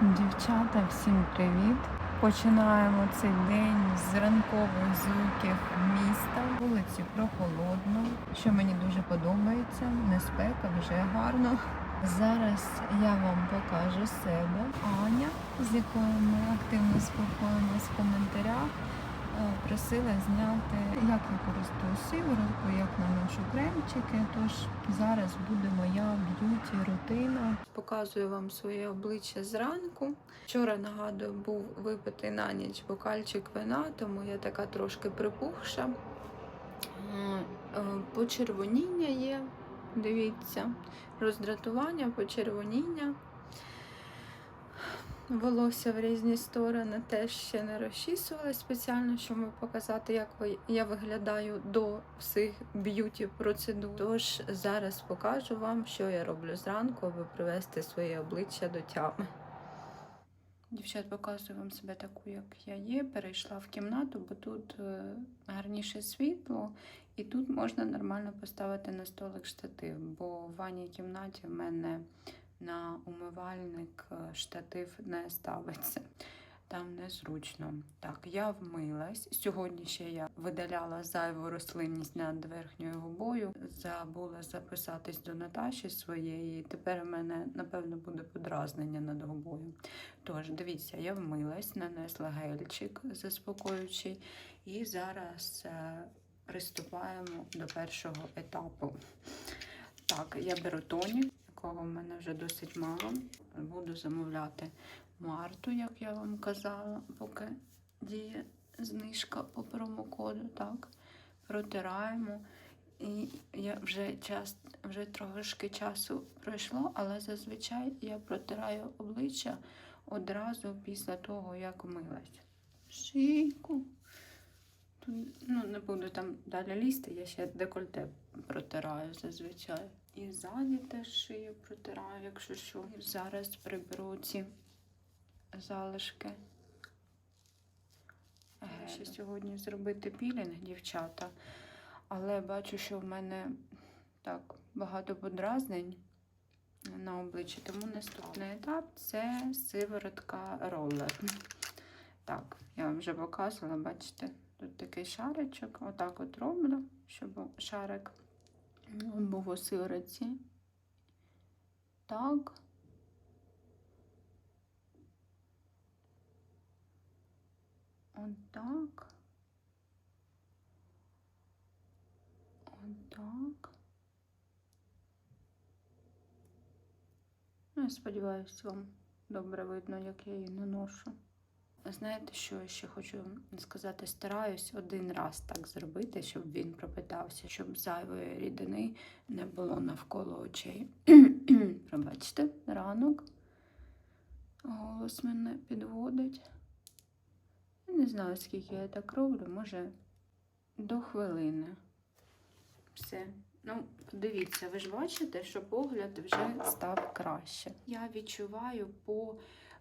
Дівчата, всім привіт! Починаємо цей день з ранкових звуків міста. Вулиці прохолодно, що мені дуже подобається. Не спека, вже гарно. Зараз я вам покажу себе. Аня, з якою ми активно спілкуємося в коментарях, просила зняти, як я користую сиворотку, як наношу кремчики. Тож зараз буде моя б'юті рутина. Показую вам своє обличчя зранку. Вчора нагадую, був випитий на ніч бокальчик вина, тому я така трошки припухша. Е, е, Почервоніння є, дивіться, роздратування, почервоніння. Волосся в різні сторони теж ще не розчісувала спеціально, щоб показати, як я виглядаю до всіх б'юті процедур. Тож зараз покажу вам, що я роблю зранку, аби привести своє обличчя до тями. Дівчат, показую вам себе таку, як я є. Перейшла в кімнату, бо тут е, гарніше світло, і тут можна нормально поставити на столик штатив, бо в ванній кімнаті в мене на умивальник е, штатив не ставиться. Там незручно. Так, я вмилась. Сьогодні ще я видаляла зайву рослинність над верхньою губою. Забула записатись до Наташі своєї. Тепер у мене, напевно, буде подразнення над губою. Тож, дивіться, я вмилась, нанесла гельчик заспокоюючий, і зараз е, приступаємо до першого етапу. Так, я беру тонік, якого в мене вже досить мало. Буду замовляти Марту, як я вам казала, поки діє знижка по промокоду. Так, протираємо. І я вже час, вже трошки часу пройшло, але зазвичай я протираю обличчя одразу після того, як милась. Шийку. Ну, не буду там далі лізти, я ще декольте протираю зазвичай. І ззаді теж шию протираю, якщо що. Зараз приберу ці залишки. Е, Ще сьогодні зробити пілінг, дівчата. Але бачу, що в мене так багато подразнень на обличчі. Тому наступний етап це сиворотка ролер. Так, я вам вже показувала, бачите, тут такий шаричок. Отак от роблю, щоб шарик у сиворотці. Так. Отак. Отак. Ну, я сподіваюся, вам добре видно, як я її наношу. Знаєте, що я ще хочу сказати? Стараюсь один раз так зробити, щоб він пропитався, щоб зайвої рідини не було навколо очей. Пробачте, ранок. Голос мене підводить. Не знаю, скільки я так роблю, може до хвилини. Все. Ну, подивіться, ви ж бачите, що погляд вже став краще. Я відчуваю по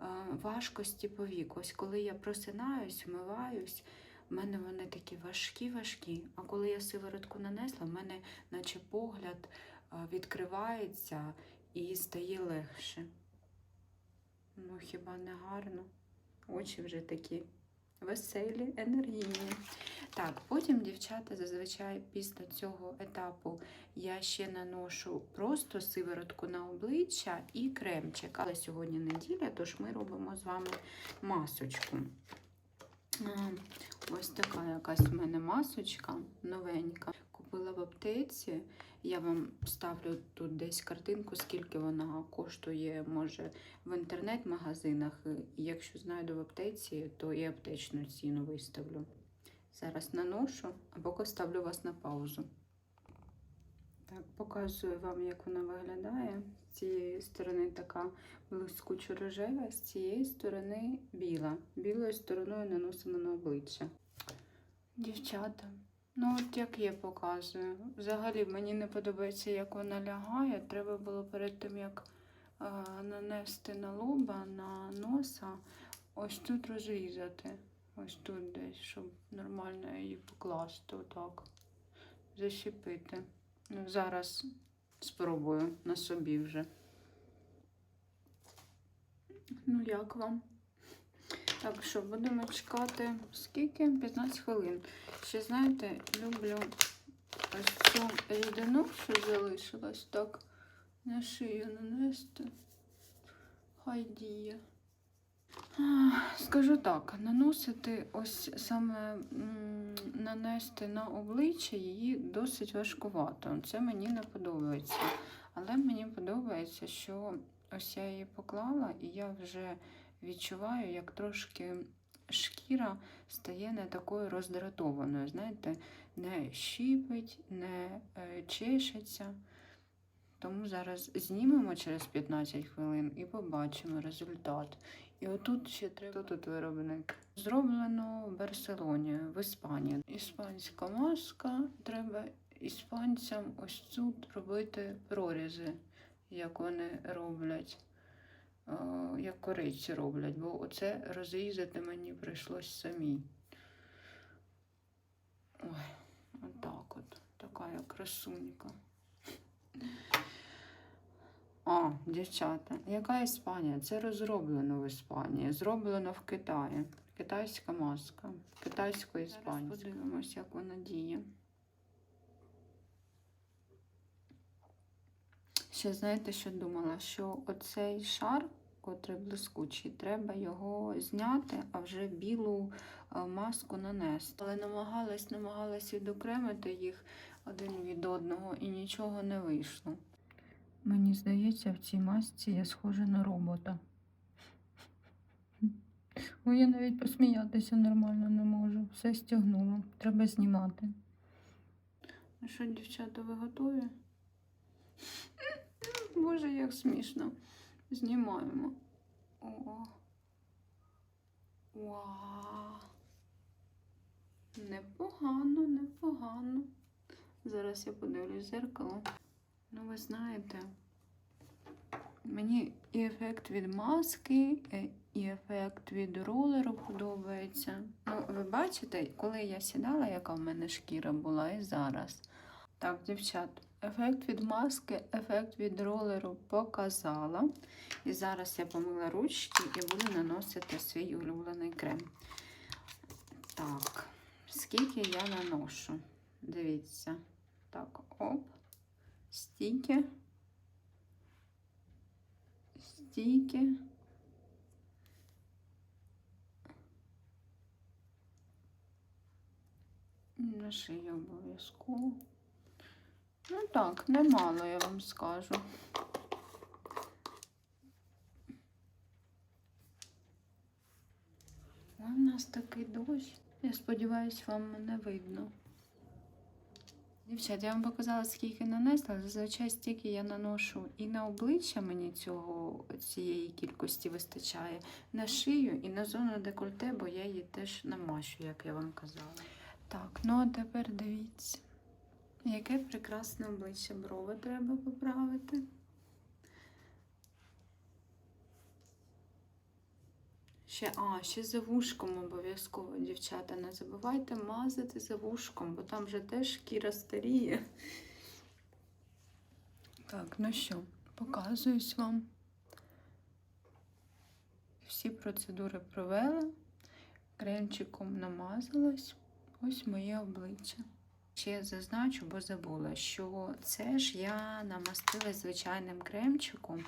е, важкості повік. Ось коли я просинаюсь, вмиваюсь, в мене вони такі важкі-важкі. А коли я сиворотку нанесла, в мене наче погляд е, відкривається і стає легше. Ну, хіба не гарно? Очі вже такі веселі, енергійні. Так, потім, дівчата, зазвичай після цього етапу я ще наношу просто сиворотку на обличчя і кремчик. Але сьогодні неділя, тож ми робимо з вами масочку. Ось така якась в мене масочка новенька. Купила в аптеці. Я вам ставлю тут десь картинку, скільки вона коштує, може, в інтернет-магазинах. Якщо знайду в аптеці, то і аптечну ціну виставлю. Зараз наношу, а поки ставлю вас на паузу. Так, показую вам, як вона виглядає. З цієї сторони така блискучо рожева, з цієї сторони біла. Білою стороною наносимо на обличчя. Дівчата, ну от як я показую. Взагалі мені не подобається, як вона лягає. Треба було перед тим, як е, нанести на лоба, на носа, ось тут розрізати. Ось тут десь, щоб нормально її покласти, отак. Защепити. Ну, зараз спробую на собі вже. Ну, як вам? Так, що, будемо чекати скільки? 15 хвилин. Ще, знаєте, люблю ось цю рідину, що залишилась, так на шию нанести. Хай діє. Скажу так, наносити ось саме нанести на обличчя її досить важкувато. Це мені не подобається. Але мені подобається, що ось я її поклала, і я вже відчуваю, як трошки шкіра стає не такою роздратованою. Знаєте, не щипить, не е, чешеться. Тому зараз знімемо через 15 хвилин і побачимо результат. І отут ще треба тут виробник. Зроблено в Барселоні, в Іспанії. Іспанська маска. Треба іспанцям ось тут робити прорізи, як вони роблять, як корейці роблять, бо оце розрізати мені прийшлось самій. Ой, отак от. Така я красунька. А, дівчата, яка Іспанія? Це розроблено в Іспанії, зроблено в Китаї. Китайська маска, китайської Іспанії. Подивимось, як вона діє. Ще знаєте, що думала? Що оцей шар, котрий блискучий, треба його зняти, а вже білу е, маску нанести. Але намагалась, намагалась відокремити їх один від одного і нічого не вийшло. Мені здається, в цій масці я схожа на робота. Ой, я навіть посміятися нормально не можу. Все стягнуло. Треба знімати. Ну що, дівчата, ви готові? Боже, як смішно. Знімаємо. О. Вау. Непогано, непогано. Зараз я подивлюсь в зеркало. Ну, ви знаєте, мені і ефект від маски, е, і ефект від ролеру подобається. Ну, ви бачите, коли я сідала, яка в мене шкіра була, і зараз. Так, дівчат, ефект від маски, ефект від ролеру показала. І зараз я помила ручки і буду наносити свій улюблений крем. Так, скільки я наношу? Дивіться. Так, оп. Стійки. Стійки. На шию обов'язково. Ну так, немало, я вам скажу. У нас такий дощ. Я сподіваюся, вам мене видно. Дівчат, я вам показала, скільки нанесла. Зазвичай стільки я наношу і на обличчя мені цього, цієї кількості вистачає, на шию і на зону декольте, бо я її теж намащу, як я вам казала. Так, ну а тепер дивіться, яке прекрасне обличчя брови треба поправити. Ще, а, ще за вушком обов'язково, дівчата. Не забувайте мазати за вушком, бо там вже теж шкіра старіє. Так, ну що, показуюсь вам. Всі процедури провела, кремчиком намазалась. Ось моє обличчя. Ще зазначу, бо забула, що це ж я намастила звичайним кремчиком,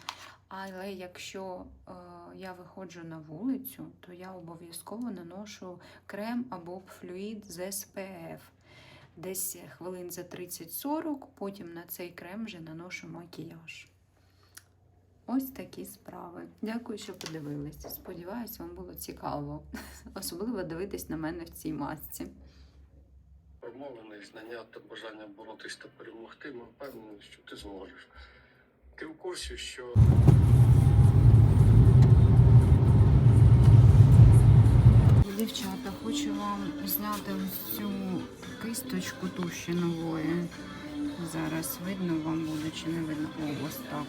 але якщо е, я виходжу на вулицю, то я обов'язково наношу крем або флюїд з SPF. Десь хвилин за 30-40, потім на цей крем вже наношу макіяж. Ось такі справи. Дякую, що подивилися. Сподіваюсь, вам було цікаво. Особливо дивитись на мене в цій масці. Промовлений знання та бажання боротись та перемогти, ми впевнені, що ти зможеш. Ти в курсі, що Дівчата, хочу вам зняти цю кисточку туші нової. Зараз видно вам буде чи не видно. О, ось так.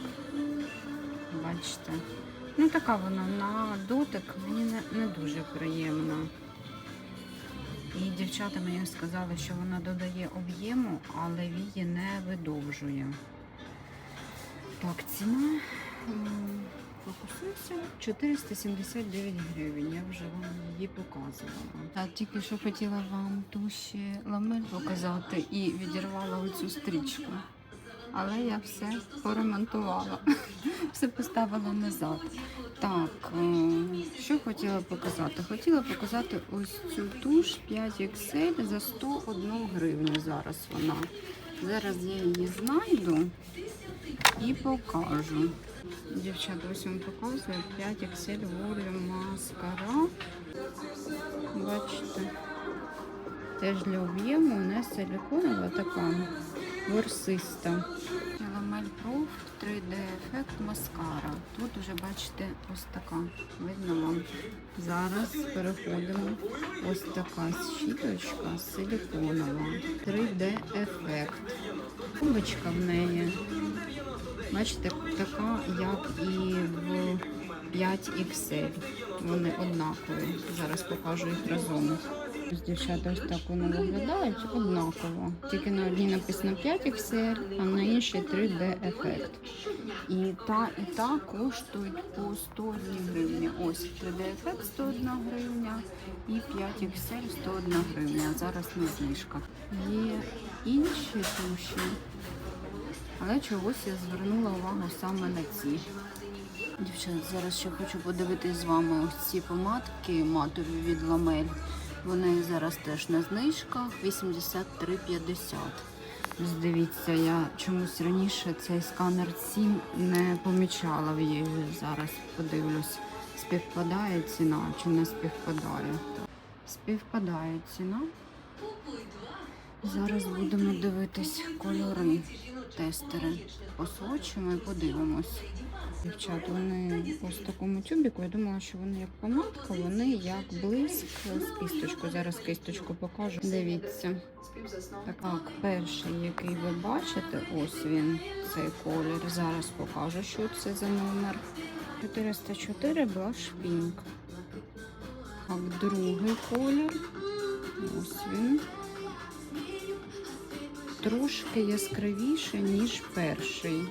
Бачите? Ну, така вона на дотик мені не, не дуже приємна. І дівчата мені сказали, що вона додає об'єму, але вії не видовжує. Так, ціна м, фокусується. 479 гривень. Я вже вам її показувала. А тільки що хотіла вам туші ламель показати і відірвала оцю стрічку. Але я все поремонтувала, все поставила назад. Так, е, що хотіла показати? Хотіла показати ось цю туш 5XL за 101 гривню. Зараз вона. Зараз я її знайду і покажу. Дівчата, ось вам показую 5XL Volume маскара. Бачите, теж для об'єму, не силиконова така ворсиста. Ламель Proof 3D ефект маскара. Тут вже бачите ось така. Видно вам. Зараз переходимо. Ось така щіточка силиконова. 3D ефект. Кубочка в неї. Бачите, така, як і в 5XL. Вони однакові. Зараз покажу їх разом. Ось дівчата ось так вони виглядають однаково. Тільки на одній написано 5XL, а на іншій 3D ефект. І та, і та коштують по 101 гривні. Ось 3D ефект 101 гривня і 5XL 101 гривня. Зараз на знижках. Є інші туші, але чогось я звернула увагу саме на ці. Дівчата, зараз ще хочу подивитись з вами ось ці помадки матові від ламель. Вони зараз теж на знижках 83,50. Ось Дивіться, я чомусь раніше цей сканер 7 не помічала в її. Зараз подивлюсь, співпадає ціна чи не співпадає. Співпадає ціна. Зараз будемо дивитись кольори тестери. Посочимо і подивимось. Дівчата, вони ось в такому тюбіку. Я думала, що вони як помадка, вони як блиск з кисточкою. Зараз кисточку покажу. Дивіться. Так, перший, який ви бачите, ось він, цей колір. Зараз покажу, що це за номер. 404 Blush Pink. Так, другий колір. Ось він. Трошки яскравіше, ніж перший.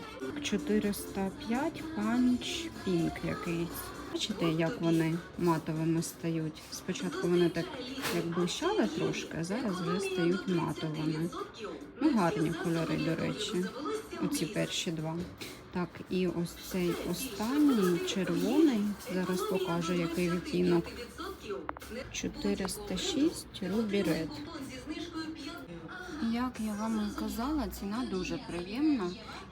405 Punch Pink якийсь. Бачите, як вони матовими стають. Спочатку вони так як блищали трошки, а зараз вже стають матовими. Ну, гарні кольори, до речі. Оці перші два. Так, і ось цей останній червоний. Зараз покажу, який відтінок. 406 Ruby Red. Як я вам і казала, ціна дуже приємна.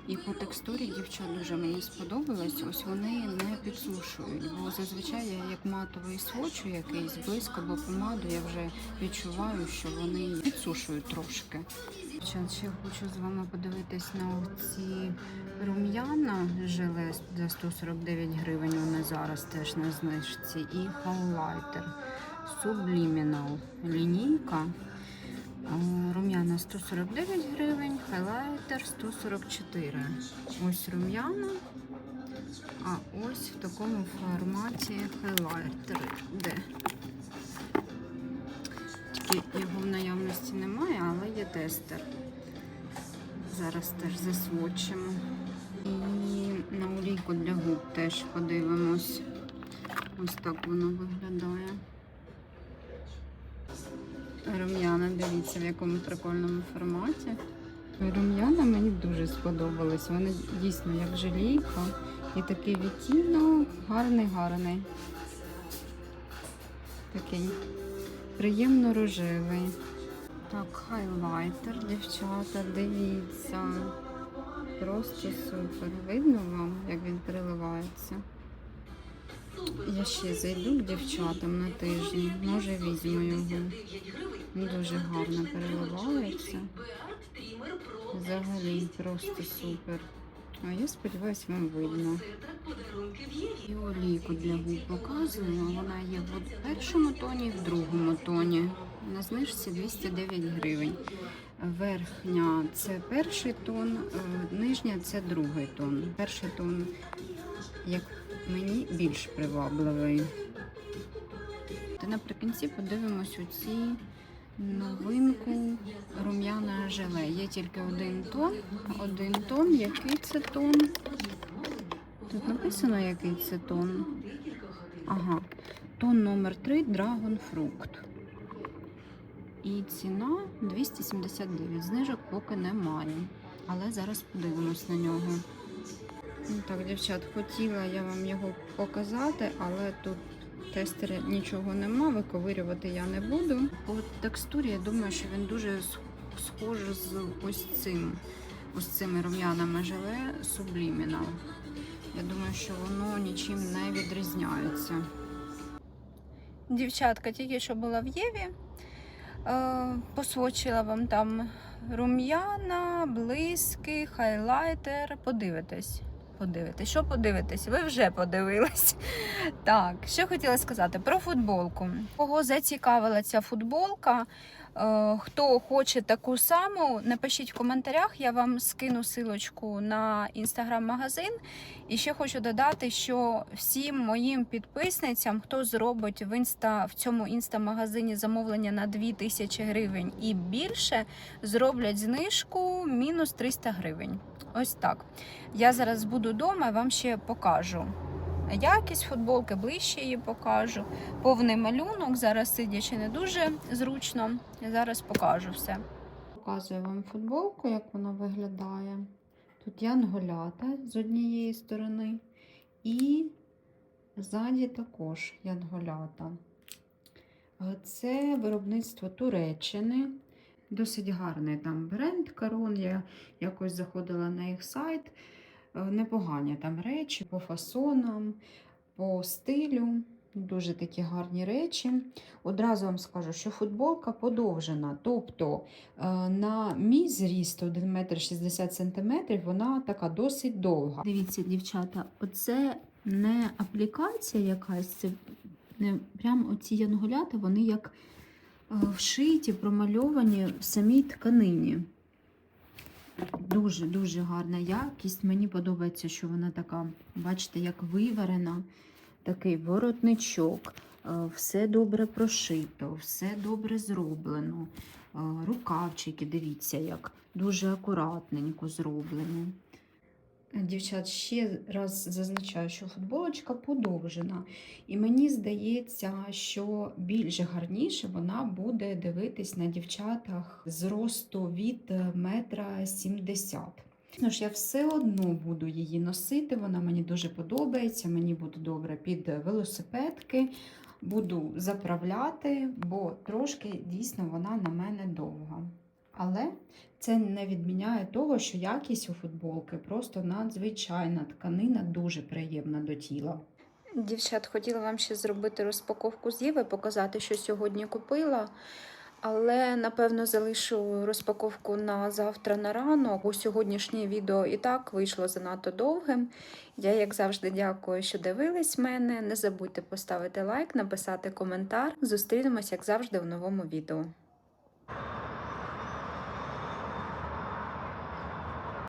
І по текстурі дівчат дуже мені сподобалось. Ось вони не підсушують, бо зазвичай я як матовий свочу якийсь близько або помаду, я вже відчуваю, що вони підсушують трошки. Ще хочу з вами подивитись на ці рум'яна желе за 149 гривень. Вони зараз теж на знижці. І хайлайтер Subliminal лінійка. Е, Рум'яна 149 гривень, хайлайтер 144. Ось рум'яна, а ось в такому форматі хайлайтер. Де? Тільки його в наявності немає, але є тестер. Зараз теж засвочимо. І на олійку для губ теж подивимось. Ось так воно виглядає. Рум'яна, дивіться, в якому прикольному форматі. Рум'яна мені дуже сподобались. Вони дійсно як желійка. І такий відтінок гарний, гарний. Такий приємно рожевий. Так, хайлайтер, дівчата, дивіться. Просто супер. Видно вам, як він переливається. Я ще зайду к дівчатам на тиждень. Може візьму його. Він дуже гарно переливається. Взагалі просто супер. А я сподіваюся, вам видно. І олійку для губ показую. Вона є в першому тоні і в другому тоні. На знижці 209 гривень. Верхня це перший тон, е, нижня це другий тон. Перший тон, як мені, більш привабливий. Та наприкінці подивимось у ці новинку рум'яна желе. Є тільки один тон. Один тон. Який це тон? Тут написано, який це тон. Ага. Тон номер 3 Dragon Fruit. І ціна 279. Знижок поки немає. Але зараз подивимось на нього. Ну Так, дівчат, хотіла я вам його показати, але тут тестера нічого нема, виковирювати я не буду. По текстурі я думаю, що він дуже сх- схожий з ось цим, ось цими рум'янами живе Subliminal. Я думаю, що воно нічим не відрізняється. Дівчатка тільки що була в Єві. Е, посвочила вам там рум'яна, блиски, хайлайтер. Подивитесь. Подивитесь. Що подивитесь? Ви вже подивились. Так, що хотіла сказати про футболку. Кого зацікавила ця футболка? Е, Хто хоче таку саму, напишіть в коментарях, я вам скину силочку на інстаграм-магазин. І ще хочу додати, що всім моїм підписницям, хто зробить в інста в цьому інста-магазині замовлення на 2000 гривень і більше, зроблять знижку мінус 300 гривень. Ось так. Я зараз буду вдома вам ще покажу. Якість футболки ближче її покажу. Повний малюнок. Зараз сидячи не дуже зручно. Зараз покажу все. Показую вам футболку, як вона виглядає. Тут янголята з однієї сторони, і ззаді також янголята. Це виробництво Туреччини. Досить гарний там бренд Карон. Я якось заходила на їх сайт. Е, Непогані там речі по фасонам, по стилю. Дуже такі гарні речі. Одразу вам скажу, що футболка подовжена. Тобто е, на мій зріст 1 метр 60 сантиметрів, вона така досить довга. Дивіться, дівчата, оце не аплікація якась, це не прям оці янголята, вони як е, вшиті, промальовані в самій тканині. Дуже-дуже гарна якість. Мені подобається, що вона така, бачите, як виварена, такий воротничок. Е, Все добре прошито, все добре зроблено. Е, Рукавчики, дивіться, як дуже акуратненько зроблено. Дівчат, ще раз зазначаю, що футболочка подовжена. І мені здається, що більш гарніше вона буде дивитись на дівчатах зросту від е, метра сімдесят. Ну ж, я все одно буду її носити, вона мені дуже подобається, мені буде добре під велосипедки. Буду заправляти, бо трошки дійсно вона на мене довга. Але це не відміняє того, що якість у футболки просто надзвичайна. Тканина дуже приємна до тіла. Дівчат, хотіла вам ще зробити розпаковку з Єви, показати, що сьогодні купила. Але напевно залишу розпаковку на завтра на ранок, бо сьогоднішнє відео і так вийшло занадто довгим. Я, як завжди, дякую, що дивились мене. Не забудьте поставити лайк, написати коментар. Зустрінемось, як завжди, в новому відео.